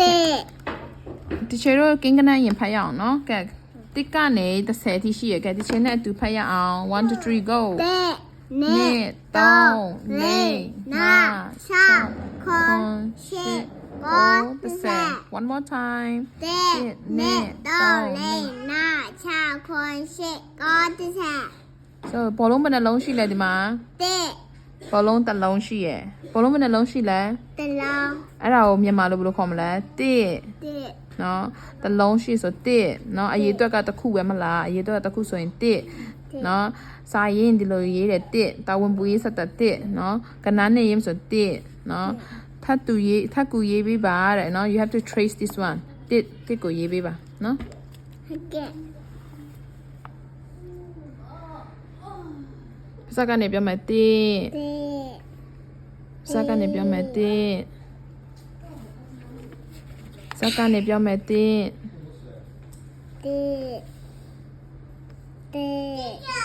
တစ်ဒီချေတို့ကင်းကနန်းရင်ဖတ်ရအောင်နော်ကဲတစ်ကနေ30ထိရှိရကဲဒီချေနဲ့အတူဖတ်ရအောင်1 2 3 go တစ်နနှစ်စ်သုံးသုံးလေးလေးငါးငါးခြောခြောက်က်ခွန်ရှစ်ကိုကို30တစ် one more time တစ်တစ်နစ်သုံးသုံးလေးနာခြောက်ခွန်ရှစ်ကိုတစ်ဆက် so ဘောလုံးဘယ်နှလုံးရှိလဲဒီမှာတစ်ဘောလုံးတစ်လုံးရှိရယ်ဘောလုံးဘယ်နှလုံးရှိလဲတစ်လုံး အဲ့ဒါကိုမြန်မာလိုဘယ်လိုခေါ်မလဲတစ်တစ်နော်တစ်လုံးရှိဆိုတစ်နော်အရေးအတွက်ကတစ်ခုပဲမလားအရေးအတွက်ကတစ်ခုဆိုရင်တစ်နော်စာရေးရင်ဒီလိုရေးတယ်တစ်တာဝန်ပူရေးဆက်တဲ့တစ်နော်ကနန်းနေရေးဆိုတစ်နော်ထပ်တူရေးထပ်ကူရေးပေးပါတဲ့နော် you have to trace this one တစ်တစ်ကိုရေးပေးပါနော်ဟုတ်ကဲ့ပါစကနေပြောမယ်တစ်တစ်ပါစကနေပြောမယ်တစ် စကနေပြောမယ်တစ်တစ်တစ်